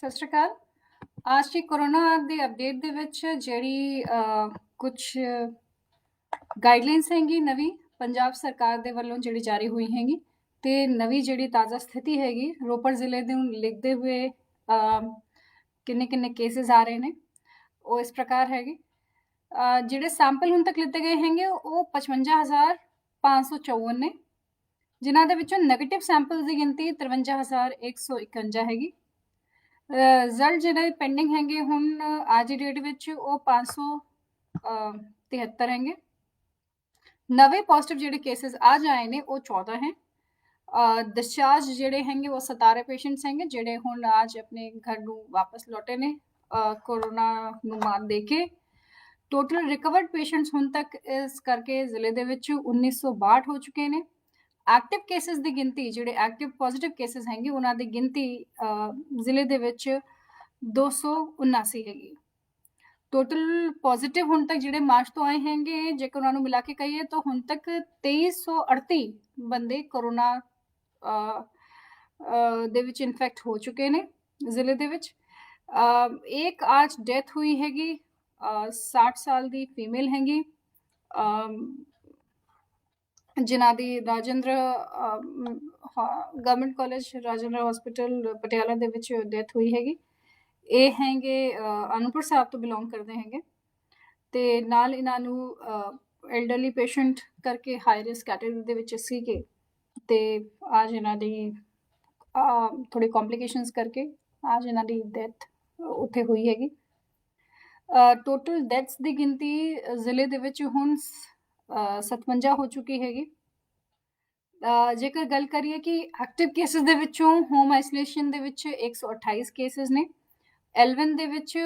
ਸਤਿ ਸ਼੍ਰੀ ਅਕਾਲ। ਅੱਜ ਦੀ ਕੋਰੋਨਾ ਦੇ ਅਪਡੇਟ ਦੇ ਵਿੱਚ ਜਿਹੜੀ ਕੁਝ ਗਾਈਡਲਾਈਨਸ ਹੈਗੀ ਨਵੀਂ, ਪੰਜਾਬ ਸਰਕਾਰ ਦੇ ਵੱਲੋਂ ਜਿਹੜੀ ਜਾਰੀ ਹੋਈ ਹੈਗੀ ਤੇ ਨਵੀਂ ਜਿਹੜੀ ਤਾਜ਼ਾ ਸਥਿਤੀ ਹੈਗੀ, ਰੋਪੜ ਜ਼ਿਲ੍ਹੇ ਦੇ ਨੂੰ ਲਿਖਦੇ ਹੋਏ ਕਿੰਨੇ ਕਿੰਨੇ ਕੇਸਿਸ ਆ ਰਹੇ ਨੇ, ਉਹ ਇਸ ਪ੍ਰਕਾਰ ਹੈਗੇ। ਜਿਹੜੇ ਸੈਂਪਲ ਹੁਣ ਤੱਕ ਲਿੱਤੇ ਗਏ ਹੈਗੇ, ਉਹ 55554 ਨੇ, ਜਿਨ੍ਹਾਂ ਦੇ ਵਿੱਚੋਂ 네ਗੇਟਿਵ ਸੈਂਪਲਸ ਦੀ ਗਿਣਤੀ 53151 ਹੈਗੀ। ਰਿਜ਼ਲਟ ਜਿਹੜੇ ਪੈਂਡਿੰਗ ਹੈਗੇ, ਹੁਣ ਅੱਜ ਦੀ ਡੇਟ ਵਿੱਚ ਉਹ 573 ਹੈਗੇ। ਨਵੇਂ ਪੋਜ਼ਿਟਿਵ ਜਿਹੜੇ ਕੇसेस ਅੱਜ ਆਏ ਨੇ, ਉਹ 14 ਹੈ। ਡਿਸਚਾਰਜ ਜਿਹੜੇ ਹੈਗੇ, ਉਹ 17 ਪੇਸ਼ੈਂਟਸ ਹੈਗੇ, ਜਿਹੜੇ ਹੁਣ ਅੱਜ ਆਪਣੇ ਘਰ ਨੂੰ ਵਾਪਸ ਲੌਟੇ ਨੇ ਕੋਰੋਨਾ ਨੂੰ ਮਾਤ ਦੇ ਕੇ। ਟੋਟਲ ਰਿਕਵਰਡ ਪੇਸ਼ੈਂਟਸ ਹੁਣ ਤੱਕ ਇਸ ਕਰਕੇ ਜ਼ਿਲ੍ਹੇ ਦੇ ਵਿੱਚ 1962 ਹੋ ਚੁੱਕੇ ਨੇ। ਐਕਟਿਵ ਕੇਸਿਸ ਦੀ ਗਿਣਤੀ, ਜਿਹੜੇ ਐਕਟਿਵ ਪੋਜ਼ਿਟਿਵ ਕੇਸਿਸ ਹੈਗੇ, ਉਹਨਾਂ ਦੀ ਗਿਣਤੀ ਜ਼ਿਲ੍ਹੇ ਦੇ ਵਿੱਚ 279 ਹੈਗੀ। ਟੋਟਲ ਪੋਜ਼ਿਟਿਵ ਹੁਣ ਤੱਕ ਜਿਹੜੇ ਮਾਰਚ ਤੋਂ ਆਏ ਹੈਗੇ, ਜੇਕਰ ਉਹਨਾਂ ਨੂੰ ਮਿਲਾ ਕੇ ਕਹੀਏ, ਤਾਂ ਹੁਣ ਤੱਕ 2338 ਬੰਦੇ ਕਰੋਨਾ ਦੇ ਵਿੱਚ ਇਨਫੈਕਟ ਹੋ ਚੁੱਕੇ ਨੇ ਜ਼ਿਲ੍ਹੇ ਦੇ ਵਿੱਚ। ਇੱਕ ਅੱਜ ਡੈਥ ਹੋਈ ਹੈਗੀ 60 ਸਾਲ ਦੀ ਫੀਮੇਲ ਹੈਗੀ। ਜਿਨ੍ਹਾਂ ਦੀ Rajindra government college Rajindra hospital Patiala ਦੇ ਵਿੱਚ ਡੈਥ ਹੋਈ ਹੈਗੀ। ਇਹ ਹੈਗੇ ਅਨੁਪੁਰ ਸਾਹਿਬ ਤੋਂ ਬਿਲੋਂਗ ਕਰਦੇ ਹੈਗੇ। ਤੇ ਨਾਲ ਇਹਨਾਂ ਨੂੰ ਐਲਡਰਲੀ ਪੇਸ਼ੈਂਟ ਕਰਕੇ ਹਾਈ ਰਿਸਕ ਕੈਟਾਗਰੀ ਦੇ ਵਿੱਚ ਸੀਗੇ। ਤੇ ਅੱਜ ਇਹਨਾਂ ਦੀ ਥੋੜੀ ਕੰਪਲਿਕੇਸ਼ਨਸ ਕਰਕੇ ਅੱਜ ਇਹਨਾਂ ਦੀ ਡੈਥ ਉੱਥੇ ਹੋਈ ਹੈਗੀ। ਟੋਟਲ ਡੈਥਸ ਦੀ ਗਿਣਤੀ ਜ਼ਿਲ੍ਹੇ ਦੇ ਵਿੱਚ ਹੁਣ 57 ਹੋ ਚੁੱਕੀ ਹੈਗੀ। ਜੇਕਰ ਗੱਲ ਕਰੀਏ ਕਿ ਐਕਟਿਵ ਕੇਸਸ ਦੇ ਵਿੱਚੋਂ ਹੋਮ ਆਈਸੋਲੇਸ਼ਨ ਦੇ ਵਿੱਚ 128 ਕੇਸਸ ਨੇ। L1 ਦੇ ਵਿੱਚ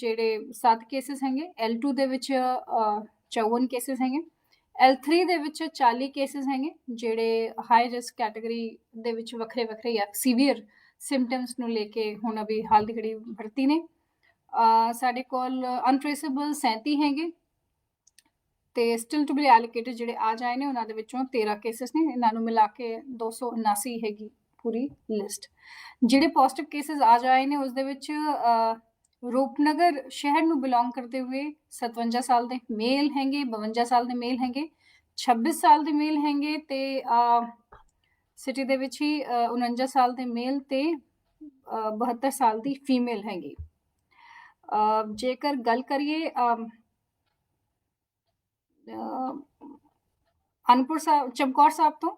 ਜਿਹੜੇ 7 ਕੇਸਸ ਹੈਗੇ L2 ਦੇ ਵਿੱਚ 54 ਕੇਸਸ ਹੈਗੇ। L3 ਦੇ ਵਿੱਚ 40 ਕੇਸਸ ਹੈਗੇ, ਜਿਹੜੇ ਹਾਈ ਰਿਸਕ ਕੈਟਾਗਰੀ ਦੇ ਵਿੱਚ ਵੱਖਰੇ ਵੱਖਰੇ ਜਾਂ ਸੀਵੀਅਰ ਸਿੰਪਟਮਸ ਨੂੰ ਲੈ ਕੇ ਹੁਣ ਅਭੀ ਹਾਲ ਦੀ ਘੜੀ ਭਰਤੀ ਨੇ। ਸਾਡੇ ਕੋਲ ਅਨਟ੍ਰੇਸੇਬਲ 37 ਹੈਗੇ ਤੇ ਸਟਿਲ ਟੂ ਬੀ ਐਲੋਕੇਟਡ ਜਿਹੜੇ ਆ ਜਾਏ ਨੇ, ਉਹਨਾਂ ਦੇ ਵਿੱਚੋਂ 13 ਕੇਸਸ ਨੇ, ਇਹਨਾਂ ਨੂੰ ਮਿਲਾ ਕੇ 279 ਹੈਗੀ ਪੂਰੀ ਲਿਸਟ ਜਿਹੜੇ ਪੋਜ਼ਿਟਿਵ ਕੇਸਸ ਆ ਜਾਏ ਨੇ ਉਸ ਦੇ ਵਿੱਚ ਰੂਪਨਗਰ ਸ਼ਹਿਰ ਨੂੰ ਬਿਲੋਂਗ ਕਰਦੇ ਹੋਏ 57 ਸਾਲ ਦੇ ਮੇਲ ਹੈਗੇ 52 ਸਾਲ ਦੇ ਮੇਲ ਹੈਗੇ 26 ਸਾਲ ਦੇ ਮੇਲ ਹੈਗੇ ਤੇ ਸਿਟੀ ਦੇ ਵਿੱਚ ਹੀ 49 ਸਾਲ ਦੇ ਮੇਲ ਤੇ 72 ਸਾਲ ਦੀ ਫੀਮੇਲ ਹੈਗੀ। ਜੇਕਰ ਗੱਲ ਕਰੀਏ ਅਨਪੁਰ ਸਾਹਿਬ, ਚਮਕੌਰ ਸਾਹਿਬ ਤੋਂ।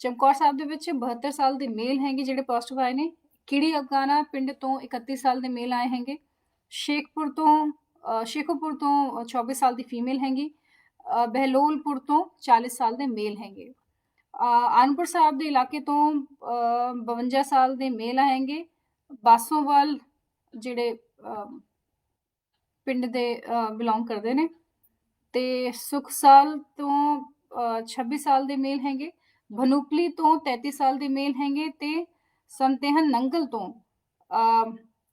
ਚਮਕੌਰ ਸਾਹਿਬ ਦੇ ਵਿੱਚ 72 ਸਾਲ ਦੇ ਮੇਲ ਹੈਗੇ ਜਿਹੜੇ ਪੋਜ਼ਿਟਿਵ ਆਏ ਨੇ। ਕਿੜੀ ਅਫਗਾਨਾ ਪਿੰਡ ਤੋਂ 31 ਸਾਲ ਦੇ ਮੇਲ ਆਏ ਹੈਗੇ? ਸ਼ੇਖਪੁਰ ਤੋਂ ਸ਼ੇਖੂਪੁਰ ਤੋਂ 24 ਸਾਲ ਦੀ ਫੀਮੇਲ ਹੈਗੀ। ਬਹਿਲੋਲਪੁਰ ਤੋਂ 40 ਸਾਲ ਦੇ ਮੇਲ ਹੈਗੇ। ਅਨਪੁਰ ਸਾਹਿਬ ਦੇ ਇਲਾਕੇ ਤੋਂ 52 ਸਾਲ ਦੇ ਮੇਲ ਆਏਗੇ। ਬਾਸੋਵਾਲ ਜਿਹੜੇ ਪਿੰਡ ਦੇ ਬਿਲੋਂਗ ਕਰਦੇ ਨੇ। ਤੇ ਸੁਖਸਾਲ ਤੋਂ 26 ਸਾਲ ਦੇ ਮੇਲ ਹੈਗੇ ਭਨੂਪਲੀ ਤੋਂ 33 ਸਾਲ ਦੇ ਮੇਲ ਹੈਗੇ ਤੇ ਸੰਤੇਹਨ ਨੰਗਲ ਤੋਂ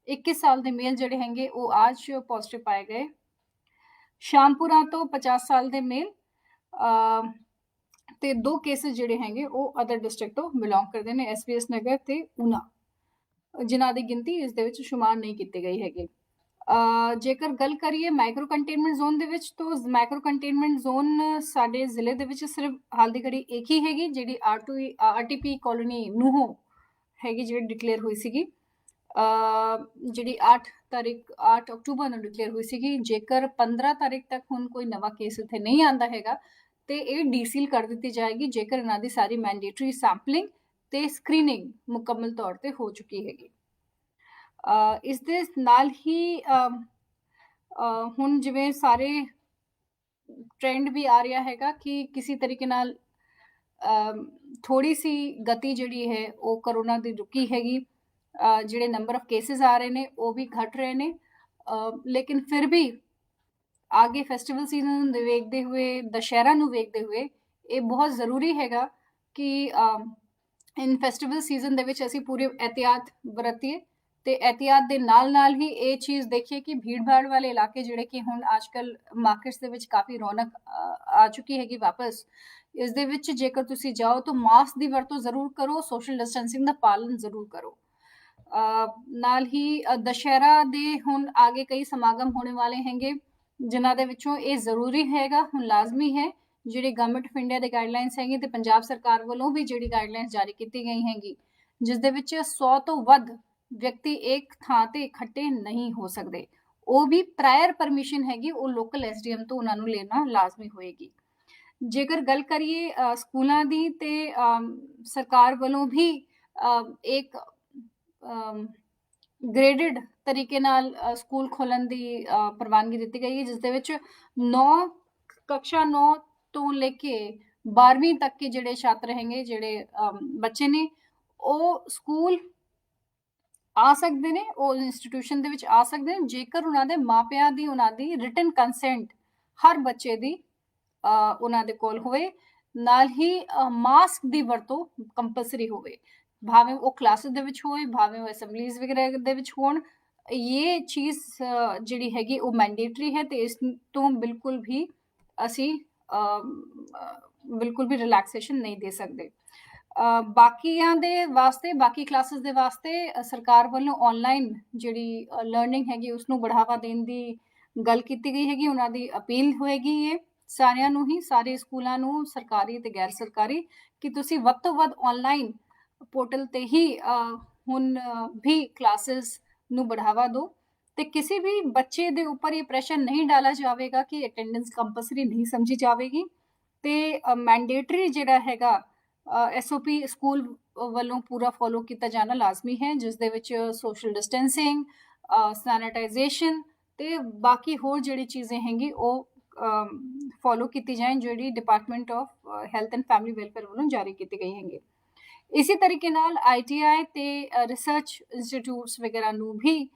21 ਸਾਲ ਦੇ ਮੇਲ ਜਿਹੜੇ ਹੈਗੇ ਉਹ ਅੱਜ ਪੋਜ਼ਿਟਿਵ ਪਾਏ ਗਏ। ਸ਼ਾਮਪੁਰਾ ਤੋਂ 50 ਸਾਲ ਦੇ ਮੇਲ ਤੇ ਦੋ ਕੇसेस ਜਿਹੜੇ ਹੈਗੇ ਉਹ ਅਦਰ ਡਿਸਟ੍ਰਿਕਟ ਤੋਂ ਬਿਲੋਂਗ ਕਰਦੇ ਨੇ ਐਸਪੀਐਸ ਨਗਰ ਤੇ ਉਨਾ ਜਿਨ੍ਹਾਂ ਦੀ ਗਿਣਤੀ ਇਸ ਦੇ ਵਿੱਚ ਸ਼ੁਮਾਰ ਨਹੀਂ ਕੀਤੀ ਗਈ ਹੈਗੀ। ਜੇਕਰ ਗੱਲ ਕਰੀਏ ਮਾਈਕਰੋ ਕੰਟੇਨਮੈਂਟ ਜ਼ੋਨ ਦੇ ਵਿੱਚ, ਤਾਂ ਮਾਈਕਰੋ ਕੰਟੇਨਮੈਂਟ ਜ਼ੋਨ ਸਾਡੇ ਜ਼ਿਲ੍ਹੇ ਦੇ ਵਿੱਚ ਸਿਰਫ ਹਾਲ ਦੀ ਘੜੀ ਇੱਕ ਹੀ ਹੈਗੀ, ਜਿਹੜੀ ਆਰ2 ਆਰਟੀਪੀ ਕਾਲੋਨੀ ਨੂਹੋ ਹੈਗੀ ਜਿਹੜੀ ਡਿਕਲੇਅਰ ਹੋਈ ਸੀਗੀ। ਜਿਹੜੀ 8 ਤਾਰੀਖ 8 ਅਕਤੂਬਰ ਨੂੰ ਡਿਕਲੇਅਰ ਹੋਈ ਸੀਗੀ। ਜੇਕਰ 15 ਤਾਰੀਖ ਤੱਕ ਹੁਣ ਕੋਈ ਨਵਾਂ ਕੇਸ ਇੱਥੇ ਨਹੀਂ ਆਂਦਾ ਹੈਗਾ, ਤੇ ਇਹ ਡੀਸੀਲ ਕਰ ਦਿੱਤੀ ਜਾਏਗੀ, ਜੇਕਰ ਇਹਨਾਂ ਦੀ ਸਾਰੀ ਮੈਂਡੇਟਰੀ ਸੈਂਪਲਿੰਗ ਤੇ ਸਕਰੀਨਿੰਗ ਮੁਕੰਮਲ ਤੌਰ ਤੇ ਹੋ ਚੁੱਕੀ ਹੈਗੀ। ਇਸ ਦੇ ਨਾਲ ਹੀ ਹੁਣ ਜਿਵੇਂ ਸਾਰੇ ਟ੍ਰੈਂਡ ਵੀ ਆ ਰਿਹਾ ਹੈਗਾ ਕਿ ਕਿਸੇ ਤਰੀਕੇ ਨਾਲ ਥੋੜੀ ਸੀ ਗਤੀ ਜਿਹੜੀ ਹੈ ਉਹ ਕਰੋਨਾ ਦੀ ਰੁਕੀ ਹੈਗੀ। ਜਿਹੜੇ ਨੰਬਰ ਆਫ ਕੇसेस ਆ ਰਹੇ ਨੇ, ਉਹ ਵੀ ਘਟ ਰਹੇ ਨੇ। ਲੇਕਿਨ ਫਿਰ ਵੀ ਆਗੇ ਫੈਸਟੀਵਲ ਸੀਜ਼ਨ ਨੂੰ ਵੇਖਦੇ ਹੋਏ, ਦੁਸਹਿਰਾ ਨੂੰ ਵੇਖਦੇ ਹੋਏ, ਇਹ ਬਹੁਤ ਜ਼ਰੂਰੀ ਹੈਗਾ ਕਿ ਇਨ ਫੈਸਟੀਵਲ ਸੀਜ਼ਨ ਦੇ ਵਿੱਚ ਅਸੀਂ ਪੂਰੇ ਇhtiyat ਵਰਤੀਏ। ਤੇ ਇhtiyat ਦੇ ਨਾਲ ਨਾਲ ਹੀ ਇਹ ਚੀਜ਼ ਦੇਖੀਏ ਕਿ ਭੀੜ-ਭਾੜ ਵਾਲੇ ਇਲਾਕੇ ਜਿਹੜੇ ਕਿ ਹੁਣ ਅੱਜਕੱਲ ਮਾਰਕੀਟਸ ਦੇ ਵਿੱਚ ਕਾਫੀ ਰੌਣਕ ਆ ਚੁੱਕੀ ਹੈਗੀ ਵਾਪਸ ਇਸ ਦੇ ਵਿੱਚ ਜੇਕਰ ਤੁਸੀਂ ਜਾਓ ਤਾਂ ਮਾਸਕ ਦੀ ਵਰਤੋਂ ਜ਼ਰੂਰ ਕਰੋ ਸੋਸ਼ਲ ਡਿਸਟੈਂਸਿੰਗ ਦਾ ਪਾਲਣ ਜ਼ਰੂਰ ਕਰੋ। ਨਾਲ ਹੀ ਅ, ਦੁਸਹਿਰਾ ਦੇ ਹੁਣ ਆਗੇ ਕਈ ਸਮਾਗਮ ਹੋਣੇ ਵਾਲੇ ਹੈਗੇ ਜਿਨ੍ਹਾਂ ਦੇ ਵਿੱਚੋਂ ਇਹ ਜ਼ਰੂਰੀ ਹੈਗਾ ਹੁਣ ਲਾਜ਼ਮੀ ਹੈ ਜਿਹੜੀ ਗਵਰਨਮੈਂਟ ਆਫ ਇੰਡੀਆ ਦੇ ਗਾਈਡਲਾਈਨਸ ਹੈਗੀ ਤੇ ਪੰਜਾਬ ਸਰਕਾਰ ਵੱਲੋਂ ਵੀ ਜਿਹੜੀ ਗਾਈਡਲਾਈਨਸ ਜਾਰੀ ਕੀਤੀ ਗਈ ਹੈਗੀ ਜਿਸ ਦੇ ਵਿੱਚ 100 ਤੋਂ ਵੱਧ ਵਿਅਕਤੀ ਇੱਕ ਥਾਂ ਤੇ ਇਕੱਠੇ ਨਹੀਂ ਹੋ ਸਕਦੇ। ਉਹ ਵੀ ਪ੍ਰਾਇਰ ਪਰਮਿਸ਼ਨ ਹੈਗੀ, ਉਹ ਲੋਕਲ ਐਸਡੀਐਮ ਤੋਂ ਉਹਨਾਂ ਨੂੰ ਲੈਣਾ ਲਾਜ਼ਮੀ ਹੋਏਗੀ। ਜੇਕਰ ਗੱਲ ਕਰੀਏ ਸਕੂਲਾਂ ਦੀ ਤੇ ਸਰਕਾਰ ਵੱਲੋਂ ਵੀ ਇੱਕ ਗ੍ਰੇਡਡ ਤਰੀਕੇ ਨਾਲ ਸਕੂਲ ਖੋਲਣ ਦੀ ਪ੍ਰਵਾਨਗੀ ਦਿੱਤੀ ਗਈ ਹੈ, ਜਿਸ ਦੇ ਵਿੱਚ 9 ਕਕਸ਼ਾ 9 ਤੋਂ ਲੈ ਕੇ 12ਵੀਂ ਤੱਕ ਕੇ ਜਿਹੜੇ ਛਾਤਰ ਹੈਗੇ, ਜਿਹੜੇ ਬੱਚੇ ਨੇ, ਉਹ ਸਕੂਲ ਆ ਸਕਦੇ ਨੇ, ਉਹ ਇੰਸਟੀਟਿਊਸ਼ਨ ਦੇ ਵਿੱਚ ਆ ਸਕਦੇ ਨੇ, ਜੇਕਰ ਉਹਨਾਂ ਦੇ ਮਾਪਿਆਂ ਦੀ, ਉਹਨਾਂ ਦੀ ਰਿਟਨ ਕੰਸੈਂਟ ਹਰ ਬੱਚੇ ਦੀ ਉਹਨਾਂ ਦੇ ਕੋਲ ਹੋਵੇ, ਨਾਲ ਹੀ ਮਾਸਕ ਦੀ ਵਰਤੋਂ ਕੰਪਲਸਰੀ ਹੋਵੇ। ਭਾਵੇਂ ਉਹ ਕਲਾਸਿਸ ਦੇ ਵਿੱਚ ਹੋਵੇ ਭਾਵੇਂ ਉਹ ਅਸੈਂਬਲੀਜ਼ ਵਗੈਰਾ ਦੇ ਵਿੱਚ ਹੋਣ, ਇਹ ਚੀਜ਼ ਜਿਹੜੀ ਹੈਗੀ ਉਹ ਮੈਂਡੇਟਰੀ ਹੈ ਤੇ ਇਸ ਤੋਂ ਬਿਲਕੁਲ ਵੀ ਅਸੀਂ ਬਿਲਕੁਲ ਵੀ ਰਿਲੈਕਸੇਸ਼ਨ ਨਹੀਂ ਦੇ ਸਕਦੇ। ਬਾਕੀਆਂ ਦੇ ਵਾਸਤੇ, ਬਾਕੀ ਕਲਾਸਿਸ ਦੇ ਵਾਸਤੇ ਸਰਕਾਰ ਵੱਲੋਂ ਆਨਲਾਈਨ ਜਿਹੜੀ ਲਰਨਿੰਗ ਹੈਗੀ ਉਸ ਨੂੰ ਬੜਾਵਾ ਦੇਣ ਦੀ ਗੱਲ ਕੀਤੀ ਗਈ ਹੈਗੀ, ਉਹਨਾਂ ਦੀ ਅਪੀਲ ਹੋਏਗੀ ਇਹ ਸਾਰਿਆਂ ਨੂੰ ਹੀ, ਸਾਰੇ ਸਕੂਲਾਂ ਨੂੰ, ਸਰਕਾਰੀ ਤੇ ਗੈਰ ਸਰਕਾਰੀ, ਕਿ ਤੁਸੀਂ ਵੱਧ ਤੋਂ ਵੱਧ ਆਨਲਾਈਨ ਪੋਰਟਲ ਤੇ ਹੀ ਹੁਣ ਵੀ ਕਲਾਸਿਸ ਨੂੰ ਬੜਾਵਾ ਦਿਓ ਤੇ ਕਿਸੇ ਵੀ ਬੱਚੇ ਦੇ ਉੱਪਰ ਇਹ ਪ੍ਰੈਸ਼ਰ ਨਹੀਂ ਡਾਲਾ ਜਾਵੇਗਾ ਕਿ ਅਟੈਂਡੈਂਸ ਕੰਪਲਸਰੀ ਨਹੀਂ ਸਮਝੀ ਜਾਵੇਗੀ ਤੇ ਮੈਂਡੇਟਰੀ ਜਿਹੜਾ ਹੈਗਾ ਐਸਓਪੀ ਸਕੂਲ ਵੱਲੋਂ ਪੂਰਾ ਫੋਲੋ ਕੀਤਾ ਜਾਣਾ ਲਾਜ਼ਮੀ ਹੈ, ਜਿਸ ਦੇ ਵਿੱਚ ਸੋਸ਼ਲ ਡਿਸਟੈਂਸਿੰਗ ਸੈਨੀਟਾਈਜੇਸ਼ਨ ਤੇ ਬਾਕੀ ਹੋਰ ਜਿਹੜੀ ਚੀਜ਼ਾਂ ਹੈਗੀ ਉਹ ਫੋਲੋ ਕੀਤੀ ਜਾਣ, ਜਿਹੜੀ department of health and family welfare ਵੱਲੋਂ ਜਾਰੀ ਕੀਤੀ ਗਈ ਹੈਗੀ। ਇਸੇ ਤਰੀਕੇ ਨਾਲ ਆਈਟੀਆਈ ਤੇ ਰਿਸਰਚ ਇੰਸਟੀਟਿਊਟਸ ਵਗੈਰਾ ਨੂੰ ਵੀ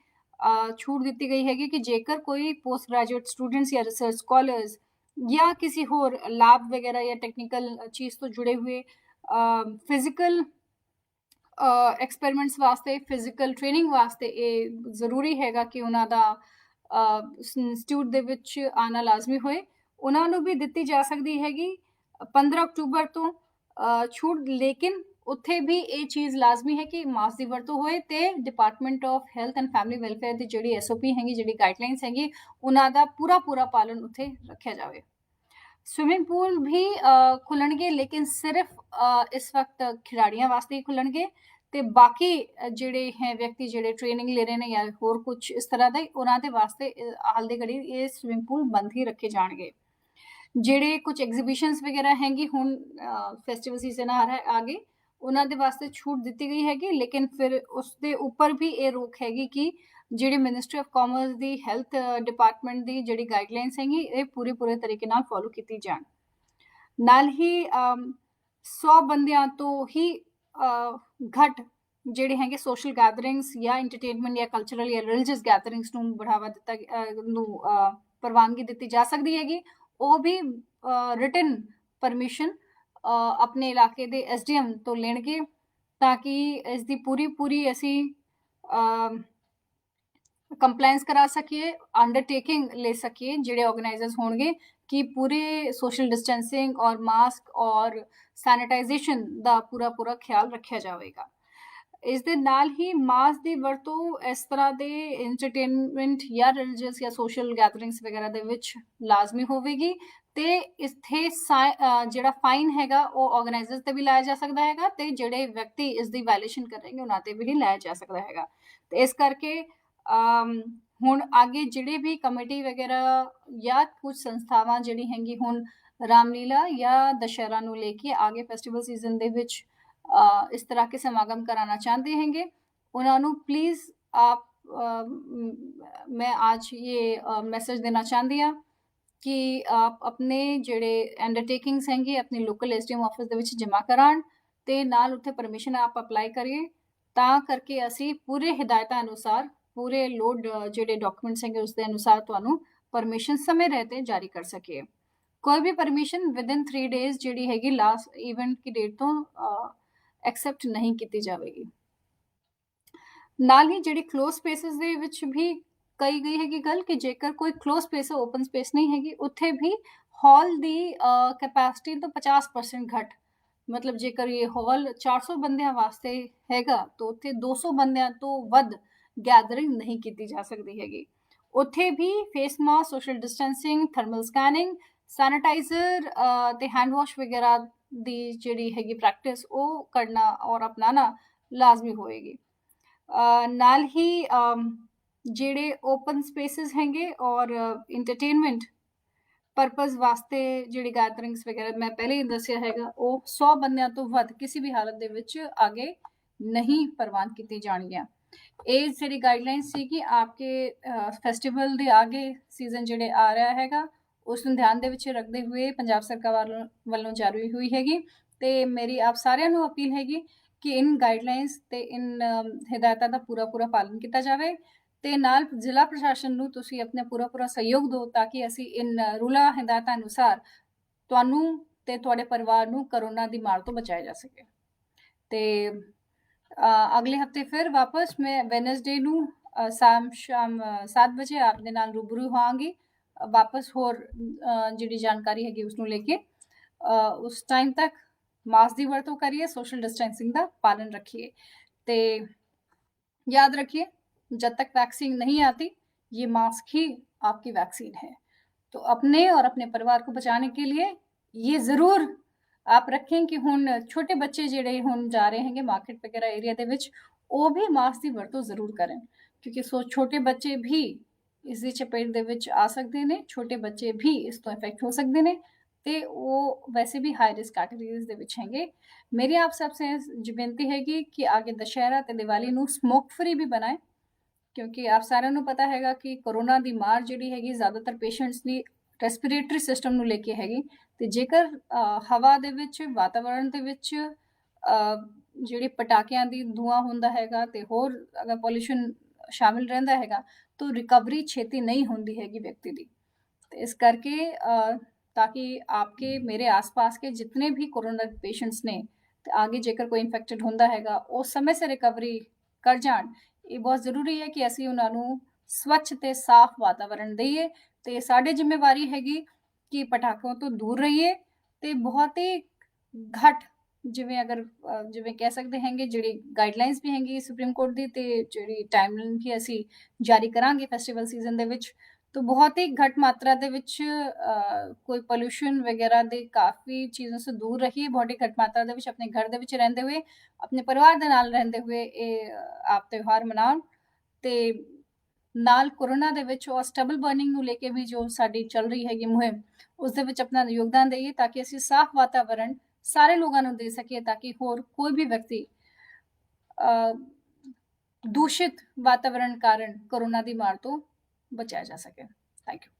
ਛੂਟ ਦਿੱਤੀ ਗਈ ਹੈਗੀ ਕਿ ਜੇਕਰ ਕੋਈ ਪੋਸਟ ਗ੍ਰੈਜੂਏਟ ਸਟੂਡੈਂਟਸ ਜਾਂ ਰਿਸਰਚ ਸਕਾਲਰਸ ਜਾਂ ਕਿਸੇ ਹੋਰ ਲੈਬ ਵਗੈਰਾ ਜਾਂ ਟੈਕਨੀਕਲ ਚੀਜ਼ ਤੋਂ ਜੁੜੇ ਹੋਏ ਫਿਜ਼ੀਕਲ ਐਕਸਪੈਰੀਮੈਂਟਸ ਵਾਸਤੇ ਫਿਜ਼ੀਕਲ ਟ੍ਰੇਨਿੰਗ ਵਾਸਤੇ ਇਹ ਜ਼ਰੂਰੀ ਹੈਗਾ ਕਿ ਉਹਨਾਂ ਦਾ ਇੰਸਟੀਚਿਊਟ ਦੇ ਵਿੱਚ ਆਣਾ ਲਾਜ਼ਮੀ ਹੋਏ। ਉਹਨਾਂ ਨੂੰ ਵੀ ਦਿੱਤੀ ਜਾ ਸਕਦੀ ਹੈਗੀ 15 ਅਕਤੂਬਰ ਤੋਂ ਛੂਟ, ਲੇਕਿਨ ਉੱਥੇ ਵੀ ਇਹ ਚੀਜ਼ ਲਾਜ਼ਮੀ ਹੈ ਕਿ ਮਾਸਕ ਦੀ ਵਰਤੋਂ ਹੋਏ ਤੇ department of health and family welfare ਦੀ ਜਿਹੜੀ ਐਸਓਪੀ ਹੈਗੀ, ਜਿਹੜੀ ਗਾਈਡਲਾਈਨਸ ਹੈਗੀ, ਉਹਨਾਂ ਦਾ ਪੂਰਾ ਪੂਰਾ ਪਾਲਣ ਉੱਥੇ ਰੱਖਿਆ ਜਾਵੇ। ਸਵਿਮਿੰਗ ਪੂਲ ਵੀ ਖੁੱਲਣਗੇ ਲੇਕਿਨ ਸਿਰਫ ਇਸ ਵਕਤ ਖਿਡਾਰੀਆਂ ਵਾਸਤੇ ਹੀ ਖੁੱਲਣਗੇ ਤੇ ਬਾਕੀ ਜਿਹੜੇ ਹੈ ਵਿਅਕਤੀ ਜਿਹੜੇ ਟ੍ਰੇਨਿੰਗ ਲੈ ਰਹੇ ਨੇ ਜਾਂ ਹੋਰ ਕੁਝ ਇਸ ਤਰ੍ਹਾਂ ਦਾ ਉਹਨਾਂ ਦੇ ਵਾਸਤੇ ਹਾਲ ਦੀ ਘੜੀ ਇਹ ਸਵਿਮਿੰਗ ਪੂਲ ਬੰਦ ਹੀ ਰੱਖੇ ਜਾਣਗੇ ਜਿਹੜੇ ਕੁਝ ਐਗਜ਼ੀਬਿਸ਼ਨਸ ਵਗੈਰਾ ਹੈਗੀ ਹੁਣ ਫੈਸਟੀਵਲ ਸੀਜ਼ਨ ਆ ਰਿਹਾ ਆਗੇ ਉਹਨਾਂ ਦੇ ਵਾਸਤੇ ਛੂਟ ਦਿੱਤੀ ਗਈ ਹੈਗੀ ਲੇਕਿਨ ਫਿਰ ਉਸ ਦੇ ਉੱਪਰ ਵੀ ਇਹ ਰੋਕ ਹੈਗੀ ਕਿ ਜਿਹੜੀ ਮਿਨਿਸਟਰੀ ਆਫ ਕਾਮਰਸ ਦੀ ਹੈਲਥ ਡਿਪਾਰਟਮੈਂਟ ਦੀ ਜਿਹੜੀ ਗਾਈਡਲਾਈਨਸ ਹੈਗੀ ਇਹ ਪੂਰੇ ਪੂਰੇ ਤਰੀਕੇ ਨਾਲ ਫੋਲੋ ਕੀਤੀ ਜਾਣ। ਨਾਲ ਹੀ 100 ਬੰਦਿਆਂ ਤੋਂ ਹੀ ਅ, ਘੱਟ ਜਿਹੜੇ ਹੈਗੇ ਸੋਸ਼ਲ ਗੈਦਰਿੰਗਸ ਜਾਂ ਐਂਟਰਟੇਨਮੈਂਟ ਜਾਂ ਕਲਚਰਲ ਜਾਂ ਰਿਲੀਜੀਅਸ ਗੈਦਰਿੰਗਸ ਨੂੰ ਬੜਾਵਾ ਦਿੱਤਾ ਨੂੰ ਅ, ਪ੍ਰਵਾਨਗੀ ਦਿੱਤੀ ਜਾ ਸਕਦੀ ਹੈਗੀ। ਉਹ ਵੀ ਰਿਟਨ ਪਰਮਿਸ਼ਨ ਆਪਣੇ ਇਲਾਕੇ ਦੇ ਐਸਡੀਐਮ ਤੋਂ ਲੈਣਗੇ ਤਾਂ ਕਿ ਇਸ ਦੀ ਪੂਰੀ ਪੂਰੀ ਅਸੀਂ ਕੰਪਲਾਈਂਸ ਕਰਾ ਸਕੀਏ ਅੰਡਰਟੇਕਿੰਗ ਲੈ ਸਕੀਏ, ਜਿਹੜੇ ਆਰਗੇਨਾਈਜ਼ਰਸ ਹੋਣਗੇ ਕਿ ਪੂਰੇ ਸੋਸ਼ਲ ਡਿਸਟੈਂਸਿੰਗ ਔਰ ਮਾਸਕ ਔਰ ਸੈਨੀਟਾਈਜੇਸ਼ਨ ਦਾ ਪੂਰਾ ਪੂਰਾ ਖਿਆਲ ਰੱਖਿਆ ਜਾਵੇਗਾ। ਇਸ ਦੇ ਨਾਲ ਹੀ ਮਾਸ ਦੀ ਵਰਤੋਂ ਇਸ ਤਰ੍ਹਾਂ ਦੇ ਐਂਟਰਟੇਨਮੈਂਟ ਜਾਂ ਰਿਲੀਜੀਅਸ ਜਾਂ ਸੋਸ਼ਲ ਗੈਦਰਿੰਗਸ ਵਗੈਰਾ ਦੇ ਵਿੱਚ ਲਾਜ਼ਮੀ ਹੋਵੇਗੀ ਤੇ ਇਥੇ ਜਿਹੜਾ ਫਾਈਨ ਹੈਗਾ, ਉਹ ਆਰਗੇਨਾਈਜ਼ਰ ਤੇ ਵੀ ਲਾਇਆ ਜਾ ਸਕਦਾ ਹੈਗਾ ਤੇ ਜਿਹੜੇ ਵਿਅਕਤੀ ਇਸ ਦੀ ਵਾਇਲੇਸ਼ਨ ਕਰਨਗੇ ਉਹਨਾਂ ਤੇ ਵੀ ਲਾਇਆ ਜਾ ਸਕਦਾ ਹੈਗਾ। ਤੇ ਇਸ ਕਰਕੇ ਹੁਣ ਅੱਗੇ ਜਿਹੜੇ ਵੀ ਕਮੇਟੀ ਵਗੈਰਾ ਜਾਂ ਕੁਝ ਸੰਸਥਾਵਾਂ ਜਿਹੜੀ ਹੈਗੀ ਹੁਣ ਰਾਮਲੀਲਾ ਜਾਂ ਦਸ਼ਹਰਾ ਨੂੰ ਲੈ ਕੇ ਅੱਗੇ ਫੈਸਟੀਵਲ ਸੀਜ਼ਨ ਦੇ ਵਿੱਚ ਇਸ ਤਰ੍ਹਾਂ ਕੇ ਸਮਾਗਮ ਕਰਾਉਣਾ ਚਾਹੁੰਦੇ ਹੈਗੇ, ਉਹਨਾਂ ਨੂੰ ਪਲੀਜ਼ ਆਪ ਮੈਂ ਅੱਜ ਇਹ ਮੈਸੇਜ ਦੇਣਾ ਚਾਹੁੰਦੀ ਆ ਕਿ ਆਪ ਆਪਣੇ ਜਿਹੜੇ ਅੰਡਰਟੇਕਿੰਗਸ ਹੈਗੇ, ਆਪਣੇ ਲੋਕਲ ਐਸਡੀਐਮ ਆਫਿਸ ਦੇ ਵਿੱਚ ਜਮ੍ਹਾਂ ਕਰਾਉਣ ਤੇ ਨਾਲ ਉੱਥੇ ਪਰਮਿਸ਼ਨ ਆਪ ਅਪਲਾਈ ਕਰੀਏ, ਤਾਂ ਕਰਕੇ ਅਸੀਂ ਪੂਰੇ ਹਦਾਇਤਾਂ ਅਨੁਸਾਰ, ਪੂਰੇ ਲੋਡ ਜਿਹੜੇ ਡਾਕੂਮੈਂਟਸ ਹੈਗੇ ਉਸ ਦੇ ਅਨੁਸਾਰ ਤੁਹਾਨੂੰ ਪਰਮਿਸ਼ਨ ਸਮੇਂ ਰਹਿਤੇ ਜਾਰੀ ਕਰ ਸਕੀਏ। ਕੋਈ ਵੀ ਪਰਮਿਸ਼ਨ ਵਿਦਿਨ 3 ਡੇਜ਼ ਜਿਹੜੀ ਹੈਗੀ ਲਾਸਟ ਇਵੈਂਟ ਦੀ ਡੇਟ ਤੋਂ ਐਕਸੈਪਟ ਨਹੀਂ ਕੀਤੀ ਜਾਵੇਗੀ। ਨਾਲ ਹੀ ਜਿਹੜੀ ਕਲੋਜ਼ ਸਪੇਸਿਸ ਦੇ ਵਿੱਚ ਵੀ ਕਹੀ ਗਈ ਹੈਗੀ ਗੱਲ ਕਿ ਜੇਕਰ ਕੋਈ ਕਲੋਜ਼ ਸਪੇਸ ਓਪਨ ਸਪੇਸ ਨਹੀਂ ਹੈਗੀ, ਉੱਥੇ ਵੀ ਹਾਲ ਦੀ ਕੈਪੈਸਿਟੀ ਤੋਂ 50% ਘੱਟ। ਮਤਲਬ ਜੇਕਰ ਇਹ ਹਾਲ 400 ਬੰਦਿਆਂ ਵਾਸਤੇ ਹੈਗਾ, ਤਾਂ ਉੱਥੇ 200 ਬੰਦਿਆਂ ਤੋਂ ਵੱਧ ਗੈਦਰਿੰਗ ਨਹੀਂ ਕੀਤੀ ਜਾ ਸਕਦੀ ਹੈਗੀ। ਉੱਥੇ ਵੀ face mask social distancing thermal scanning sanitiser ਤੇ ਹੈਂਡ ਵਾਸ਼ ਵਗੈਰਾ ਦੀ ਜਿਹੜੀ ਹੈਗੀ ਪ੍ਰੈਕਟਿਸ ਉਹ ਕਰਨਾ ਔਰ ਅਪਣਾਣਾ ਲਾਜ਼ਮੀ ਹੋਏਗੀ। ਨਾਲ ਹੀ ਜਿਹੜੇ ਓਪਨ ਸਪੇਸਿਸ ਹੈਗੇ ਔਰ ਐਂਟਰਟੇਨਮੈਂਟ ਪਰਪਸ ਵਾਸਤੇ ਜਿਹੜੀ ਗੈਦਰਿੰਗਸ ਵਗੈਰਾ ਮੈਂ ਪਹਿਲੇ ਹੀ ਦੱਸਿਆ ਹੈਗਾ, ਉਹ 100 ਬੰਦਿਆਂ ਤੋਂ ਵੱਧ ਕਿਸੇ ਵੀ ਹਾਲਤ ਦੇ ਵਿੱਚ ਆਗੇ ਨਹੀਂ ਪ੍ਰਵਾਨ ਕੀਤੀ ਜਾਣਗੀਆਂ। ਇਹ ਜਿਹੜੀ ਗਾਈਡਲਾਈਨ ਸੀ ਕਿ ਆਪਕੇ ਫੈਸਟੀਵਲ ਦੇ ਆਗੇ ਸੀਜ਼ਨ ਜਿਹੜੇ ਆ ਰਿਹਾ ਹੈਗਾ, ਉਸ ਨੂੰ ਧਿਆਨ ਦੇ ਵਿੱਚ ਰੱਖਦੇ ਹੋਏ ਪੰਜਾਬ ਸਰਕਾਰ ਵੱਲੋਂ ਜਾਰੀ ਹੋਈ ਹੈਗੀ ਤੇ ਮੇਰੀ ਆਪ ਸਾਰਿਆਂ ਨੂੰ ਅਪੀਲ ਹੈਗੀ ਕਿ ਇਨ ਗਾਈਡਲਾਈਨਸ ਤੇ ਇਨ ਹਦਾਇਤਾਂ ਦਾ ਪੂਰਾ ਪੂਰਾ ਪਾਲਣ ਕੀਤਾ ਜਾਵੇ ਤੇ ਨਾਲ ਜ਼ਿਲ੍ਹਾ ਪ੍ਰਸ਼ਾਸਨ ਨੂੰ ਤੁਸੀਂ ਆਪਣਾ ਪੂਰਾ ਪੂਰਾ ਸਹਿਯੋਗ ਦਿਓ ਤਾਂ ਕਿ ਅਸੀਂ ਇਨ ਰੂਲਾ ਹਦਾਇਤਾਂ ਅਨੁਸਾਰ ਤੁਹਾਨੂੰ ਤੇ ਤੁਹਾਡੇ ਪਰਿਵਾਰ ਨੂੰ ਕਰੋਨਾ ਦੀ ਮਾਰ ਤੋਂ ਬਚਾਇਆ ਜਾ ਸਕੇ। ਤੇ ਅਗਲੇ ਹਫ਼ਤੇ ਫਿਰ ਵਾਪਸ ਮੈਂ ਵੈਨਸਡੇ ਨੂੰ ਸ਼ਾਮ ਸ਼ਾਮ 7 ਵਜੇ ਆਪ ਦੇ ਨਾਲ ਰੂਬਰੂ ਹੋਵਾਂਗੀ। ਵਾਪਸ ਹੋਰ ਜਿਹੜੀ ਜਾਣਕਾਰੀ ਹੈਗੀ ਉਸ ਨੂੰ ਲੈ ਕੇ ਉਸ ਟਾਈਮ ਤੱਕ ਮਾਸਕ ਦੀ ਵਰਤੋਂ ਕਰੀਏ ਸੋਸ਼ਲ ਡਿਸਟੈਂਸਿੰਗ ਦਾ ਪਾਲਨ ਰੱਖੀਏ। ਤੇ ਯਾਦ ਰੱਖੀਏ जब तक वैक्सीन नहीं आती ये मास्क ही आपकी वैक्सीन है तो अपने और अपने परिवार को बचाने के लिए ये ज़रूर ਆਪ ਰੱਖੇं ਕਿ ਹੁਣ ਛੋਟੇ ਬੱਚੇ ਜਿਹੜੇ ਹੁਣ ਜਾ ਰਹੇ ਹੈਗੇ ਮਾਰਕੀਟ ਵਗੈਰਾ ਏਰੀਆ ਦੇ ਵਿੱਚ ਉਹ ਵੀ ਮਾਸਕ ਦੀ ਵਰਤੋਂ ਜ਼ਰੂਰ ਕਰਨ ਕਿਉਂਕਿ ਸੋ ਛੋਟੇ ਬੱਚੇ ਵੀ ਇਸ ਦੀ ਚਪੇਟ ਦੇ ਵਿੱਚ ਆ ਸਕਦੇ ਨੇ ਛੋਟੇ ਬੱਚੇ ਵੀ ਇਸ ਤੋਂ ਇਫੈਕਟ ਹੋ ਸਕਦੇ ਨੇ ਤੇ ਉਹ ਵੈਸੇ ਵੀ ਹਾਈ ਰਿਸਕ ਕੈਟਾਗਰੀਜ਼ ਦੇ ਵਿੱਚ ਹੈਗੇ ਮੇਰੀ ਆਪ ਸਭ ਸੇ ਜੀ ਬੇਨਤੀ ਹੈਗੀ ਕਿ ਆਗੇ ਦੁਸ਼ਹਿਰਾ ਤੇ ਦੀਵਾਲੀ ਨੂੰ ਸਮੋਕ ਫ੍ਰੀ ਵੀ ਬਣਾਏ ਕਿਉਂਕਿ ਆਪ ਸਾਰਿਆਂ ਨੂੰ ਪਤਾ ਹੈਗਾ ਕਿ ਕਰੋਨਾ ਦੀ ਮਾਰ ਜਿਹੜੀ ਹੈਗੀ ਜ਼ਿਆਦਾਤਰ ਪੇਸ਼ੈਂਟਸ ਦੀ ਰੈਸਪੀਰੇਟਰੀ ਸਿਸਟਮ ਨੂੰ ਲੈ ਕੇ ਹੈਗੀ। ਤੇ ਜੇਕਰ ਹਵਾ ਦੇ ਵਿੱਚ, ਵਾਤਾਵਰਣ ਦੇ ਵਿੱਚ ਜਿਹੜੇ ਪਟਾਕਿਆਂ ਦੀ ਧੂਆਂ ਹੁੰਦਾ ਹੈਗਾ ਤੇ ਹੋਰ ਅਗਰ ਪੋਲੂਸ਼ਨ ਸ਼ਾਮਿਲ ਰਹਿੰਦਾ ਹੈਗਾ, ਤਾਂ ਰਿਕਵਰੀ ਛੇਤੀ ਨਹੀਂ ਹੁੰਦੀ ਹੈਗੀ ਵਿਅਕਤੀ ਦੀ। ਤੇ ਇਸ ਕਰਕੇ ਤਾਂ ਕਿ ਆਪਕੇ, ਮੇਰੇ ਆਸ-ਪਾਸ ਕੇ ਜਿਤਨੇ ਵੀ ਕੋਰੋਨਾ ਪੇਸ਼ੈਂਟਸ ਨੇ, ਤੇ ਆਗੇ ਜੇਕਰ ਕੋਈ ਇਨਫੈਕਟਡ ਹੁੰਦਾ ਹੈਗਾ, ਉਹ ਸਮੇਂ ਸਿਰ ਰਿਕਵਰੀ ਕਰ ਜਾਣ। ਇਹ ਬਹੁਤ ਜ਼ਰੂਰੀ ਹੈ ਕਿ ਅਸੀਂ ਉਹਨਾਂ ਨੂੰ ਸਵੱਛ ਤੇ ਸਾਫ਼ ਵਾਤਾਵਰਣ ਦੇਈਏ ਤੇ ਸਾਡੀ ਜ਼ਿੰਮੇਵਾਰੀ ਹੈਗੀ ਕਿ ਪਟਾਕਿਆਂ ਤੋਂ ਦੂਰ ਰਹੀਏ ਤੇ ਬਹੁਤ ਹੀ ਘੱਟ ਜਿਵੇਂ ਅਗਰ ਜਿਵੇਂ ਕਹਿ ਸਕਦੇ ਹਾਂਗੇ, ਜਿਹੜੀ ਗਾਈਡਲਾਈਨਸ ਵੀ ਹੈਗੀ ਸੁਪਰੀਮ ਕੋਰਟ ਦੀ ਤੇ ਜਿਹੜੀ ਟਾਈਮਲਾਈਨ ਵੀ ਅਸੀਂ ਜਾਰੀ ਕਰਾਂਗੇ ਫੈਸਟੀਵਲ ਸੀਜ਼ਨ ਦੇ ਵਿੱਚ, ਤਾਂ ਬਹੁਤ ਹੀ ਘੱਟ ਮਾਤਰਾ ਦੇ ਵਿੱਚ ਕੋਈ ਪੋਲੂਸ਼ਨ ਵਗੈਰਾ ਦੇ ਕਾਫੀ ਚੀਜ਼ਾਂ ਤੋਂ ਦੂਰ ਰਹੀਏ, ਬਹੁਤ ਹੀ ਘੱਟ ਮਾਤਰਾ ਦੇ ਵਿੱਚ ਆਪਣੇ ਘਰ ਦੇ ਵਿੱਚ ਰਹਿੰਦੇ ਹੋਏ, ਆਪਣੇ ਪਰਿਵਾਰ ਦੇ ਨਾਲ ਰਹਿੰਦੇ ਹੋਏ ਇਹ ਆਪ ਤਿਉਹਾਰ ਮਨਾਉਣ ਤੇ ਨਾਲ ਕੋਰੋਨਾ ਦੇ ਵਿੱਚ ਉਹ ਸਟੇਬਲ ਬਰਨਿੰਗ ਨੂੰ ਲੈ ਕੇ ਵੀ ਜੋ ਸਾਡੀ ਚੱਲ ਰਹੀ ਹੈਗੀ ਮੁਹਿੰਮ ਉਸ ਦੇ ਵਿੱਚ ਆਪਣਾ ਯੋਗਦਾਨ ਦੇਈਏ ਤਾਂ ਕਿ ਅਸੀਂ ਸਾਫ਼ ਵਾਤਾਵਰਣ ਸਾਰੇ ਲੋਕਾਂ ਨੂੰ ਦੇ ਸਕੀਏ ਤਾਂ ਕਿ ਹੋਰ ਕੋਈ ਵੀ ਵਿਅਕਤੀ ਅ, ਦੂਸ਼ਿਤ ਵਾਤਾਵਰਣ ਕਾਰਨ ਕੋਰੋਨਾ ਦੀ ਮਾਰ ਤੋਂ ਬਚਾਇਆ ਜਾ ਸਕੇ। Thank you